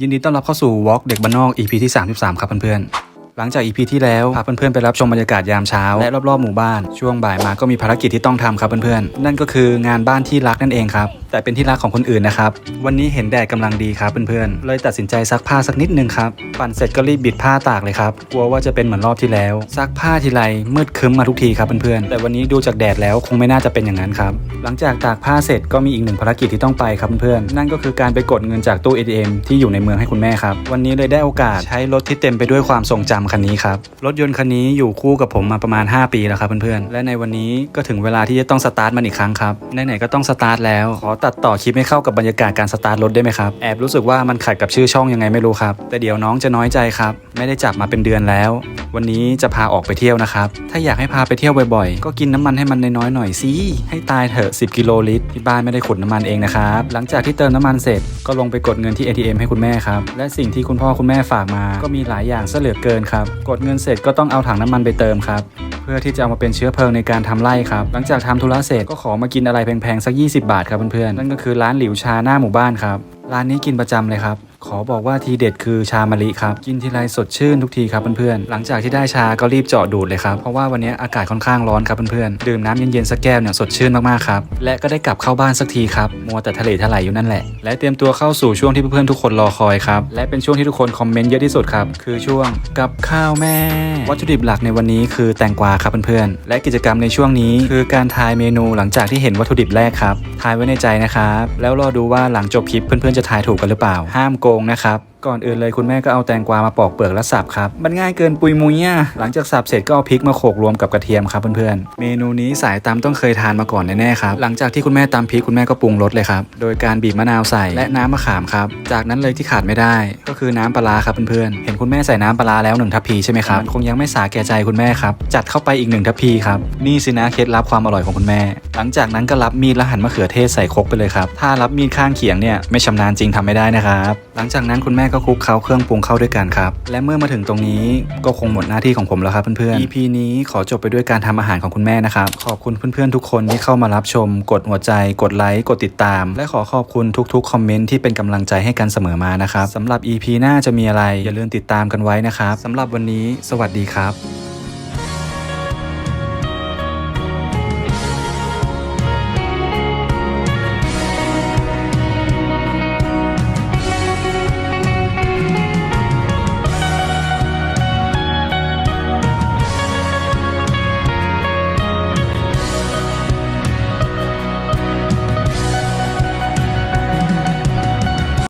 ยินดีต้อนรับเข้าสู่ Walk เด็กบ้านนอก EP ที่ 33 ครับเพื่อนๆ หลังจาก EP ที่แล้วพาเพื่อนๆไปรับชมบรรยากาศยามเช้า และรอบๆหมู่บ้าน ช่วงบ่ายมาก็มีภารกิจที่ต้องทำครับเพื่อนๆ นั่นก็คืองานบ้านที่รักนั่นเองครับ แต่เป็นที่รักของคนอื่นนะครับ วันนี้เห็นแดดกำลังดีครับเพื่อนๆ เลยตัดสินใจซักผ้าสักนิดนึงครับ ปั่นเสร็จก็รีบบิดผ้าตากเลยครับ กลัวว่าจะเป็นเหมือนรอบที่แล้ว ซักผ้าทีไรมืดคึ้มมาทุกทีครับเพื่อนๆ แต่วันนี้ดูจากแดดแล้วคงไม่น่าจะเป็นอย่างนั้นครับ หลังจากตากผ้าเสร็จก็มีอีกหนึ่งภารกิจที่ต้องไปครับเพื่อนๆ นั่นก็คือการไปกดเงินจากตู้ ATM ที่อยู่ในเมืองให้คุณแม่ครับ วันนี้เลยได้โอกาสใช้รถที่เต็มไปด้วยความทรงจำคันนี้ครับ รถยนต์คันนี้อยู่คู่กับผมมาประมาณ 5 ปีแล้วครับเพื่อนๆ และในวันนี้ก็ถึงเวลาที่จะต้องสตาร์ทมันอีกครั้งครับ ไหนๆก็ต้องสตาร์ทแล้วขอตตัดต่อคลิปให้เข้ากับบรรยากาศการสตาร์ทรถได้ไหมครับ แอบรู้สึกว่ามันขัดกับชื่อช่องยังไงไม่รู้ครับ แต่เดี๋ยวน้องจะน้อยใจครับ ไม่ได้จับมาเป็นเดือนแล้ว วันนี้จะพาออกไปเที่ยวนะครับ ถ้าอยากให้พาไปเที่ยวบ่อยๆ ก็กินน้ำมันให้มันน้อยๆหน่อยสิให้ตายเถอะ 10 กิโลลิตรที่บ้านไม่ได้ขุดน้ำมันเองนะครับ หลังจากที่เติมน้ำมันเสร็จก็ลงไปกดเงินที่ ATM ให้คุณแม่ครับ และสิ่งที่คุณพ่อคุณแม่ฝากมา ก็มีหลายอย่างซะเหลือเกินครับ กดเงินเสร็จก็ต้องเอาถังน้ำมันไปเติมครับ พื่อที่จะเอามาเป็นเชื้อเพลิงในการทำไร่ครับ หลังจากทำธุระเสร็จก็ขอมากินอะไรแพงๆสัก 20 บาทครับเพื่อนๆนั่นก็คือร้านหลิวชาหน้าหมู่บ้านครับร้านนี้กินประจำเลยครับ ขอบอกว่าทีเด็ดคือชามะลิครับ กินทีไรสดชื่นทุกทีครับเพื่อนๆ หลังจากที่ได้ชาก็รีบเจาะดูดเลยครับ เพราะว่าวันนี้อากาศค่อนข้างร้อนครับเพื่อนๆ ดื่มน้ำเย็นๆสักแก้วเนี่ยสดชื่นมากๆครับ และก็ได้กลับเข้าบ้านสักทีครับ มัวแต่ทะเลทลายอยู่นั่นแหละ และเตรียมตัวเข้าสู่ช่วงที่เพื่อนๆทุกคนรอคอยครับ และเป็นช่วงที่ทุกคนคอมเมนต์เยอะที่สุดครับ คือช่วงกับข้าวแม่ วัตถุดิบหลักในวันนี้คือแตงกวาครับเพื่อนๆ และกิจกรรมในช่วงนี้ คือการทายเมนูหลังจากที่เห็นวัตถุดิบแรกครับ ทายไว้ในใจนะครับ แล้วรอดูว่าหลังจบคลิปเพื่อนๆจะทายถูกกันหรือเปล่า ห้ามโกงนะครับ ก่อนอื่นเลยคุณแม่ก็เอาแตงกวามาปอกเปลือกและสับครับ มันง่ายเกินปุยมุยอะหลังจากสับเสร็จก็เอาพริกมาโขลกรวมกับกระเทียมครับเพื่อนๆ เมนูนี้สายตำต้องเคยทานมาก่อนแน่ๆครับ หลังจากที่คุณแม่ตำพริกคุณแม่ก็ปรุงรสเลยครับ โดยการบีบมะนาวใส่และน้ำมะขามครับ จากนั้นเลยที่ขาดไม่ได้ ก็คือน้ำปลาครับเพื่อนๆ เห็นคุณแม่ใส่น้ำปลาแล้วหนึ่งทัพพีใช่ไหมครับ คงยังไม่สาแก่ใจคุณแม่ครับ จัดเข้าไปอีกหนึ่งทัพพีครับ นี่สินะเคล็ดลับความอร่อยของคุณแม่ หลังจากนั้นก็รับมีดและหั่นมะเขือเทศใส่ครกไปเลยครับ ถ้ารับมีดข้างเคียงเนี่ยไม่ชำนาญจริงทำไม่ได้นะครับ หลังจากนั้นคุณแม่ก็ก็คลุกเคล้าเครื่องปรุงเข้าด้วยกันครับ และเมื่อมาถึงตรงนี้ก็คงหมดหน้าที่ของผมแล้วครับเพื่อนๆ EP นี้ขอจบไปด้วยการทำอาหารของคุณแม่นะครับ ขอบคุณเพื่อนๆทุกคนที่เข้ามารับชม กดหัวใจ กดไลค์ กดติดตาม และขอขอบคุณทุกๆคอมเมนต์ที่เป็นกำลังใจให้กันเสมอมานะครับสำหรับ EP หน้าจะมีอะไรอย่าลืมติดตามกันไว้นะครับสำหรับวันนี้ สวัสดีครับ